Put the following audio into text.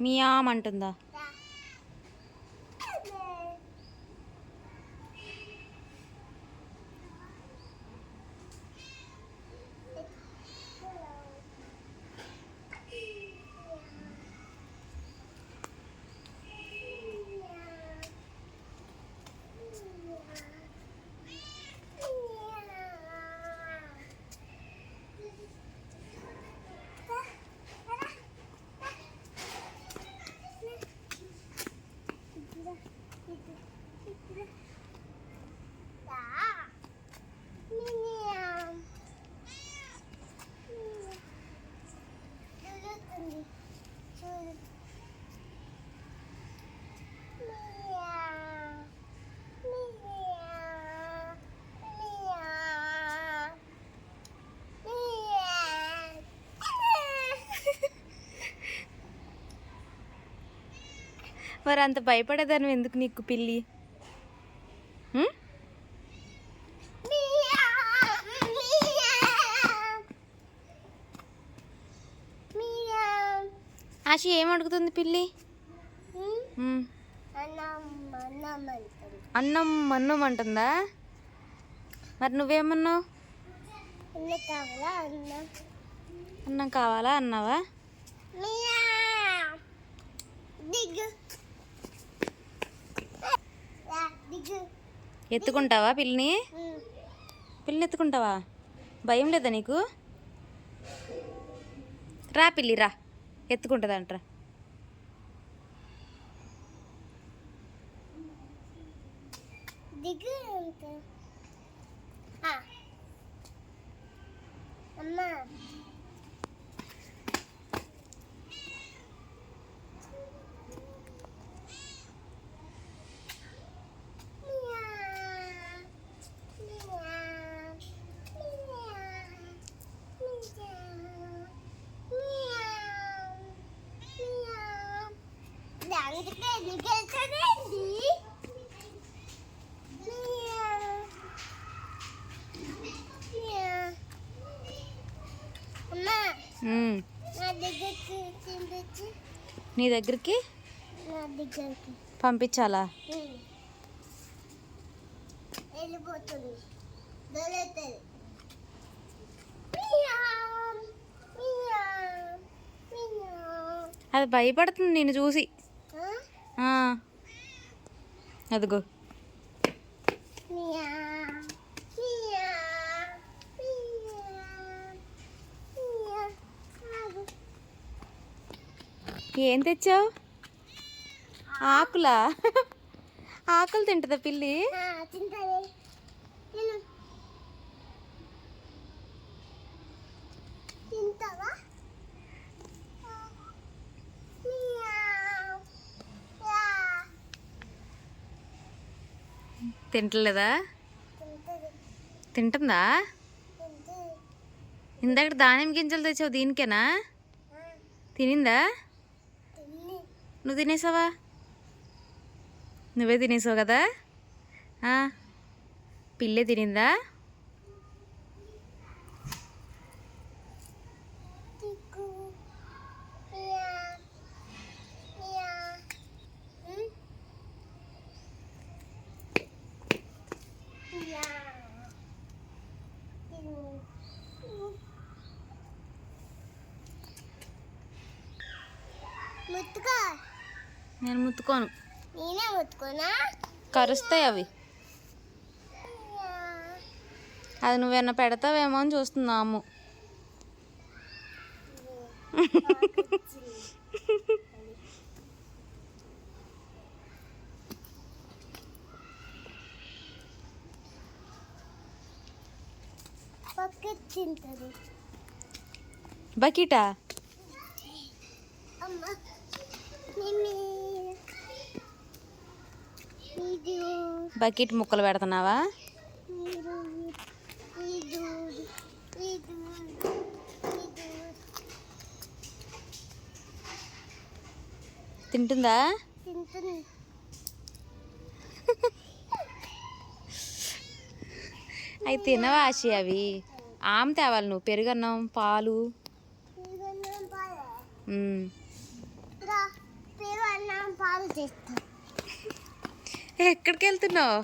మియామ్ అంటుందా? మరి అంత భయపడేదాన్ని ఎందుకు నీకు పిల్లి? ఆశ ఏం అడుగుతుంది పిల్లి అన్నం అన్నం అంటుందా? మరి నువ్వేమన్నావు? అన్నం కావాలా అన్నావా? ఎత్తుకుంటావా పిల్లిని? పిల్లిని ఎత్తుకుంటావా? భయం లేదా నీకు? రా పిల్లి రా. ఎత్తుకుంటుందంట్రా. దిగ్గు అమ్మా అందుకే ఎందుకు వెళ్తానండి అమ్మా ఉమ్. నా దగ్గరికి పంపించాలా? వెళ్ళిపోతుంది. దొరుకుతుంది. అది భయపడుతుంది నేను చూసి. అదిగో. ఏం తెచ్చావు? ఆకులా? ఆకులు తింటుందా పిల్లి? తింటలేదా? తింటుందా? ఇందాక దానిమ్మ గింజలు తెచ్చావు దీనికేనా? తినిందా? నువ్వు తినేసావా? నువ్వే తినేసావు కదా? పిల్లే తినిందా? ముత్తుకో. నేను ముత్తుకోను. నేనే ముత్తుకోనా? కరుస్తాయి అవి. అది నువ్వేమన్నా పెడతావేమో అని చూస్తున్నాము బకీటా? అమ్మ. బకెట్ ముక్కలు పెడుతున్నావా? తింటుంది? అవి తినవా ఆశి అవి? ఆమె తేవాలి నువ్వు. పెరుగన్నం పాలు ఇదన్నా పాలే ఉమ్. రా మనం పాలు చేస్తాం ఎక్కడికి వెళ్తున్నావు?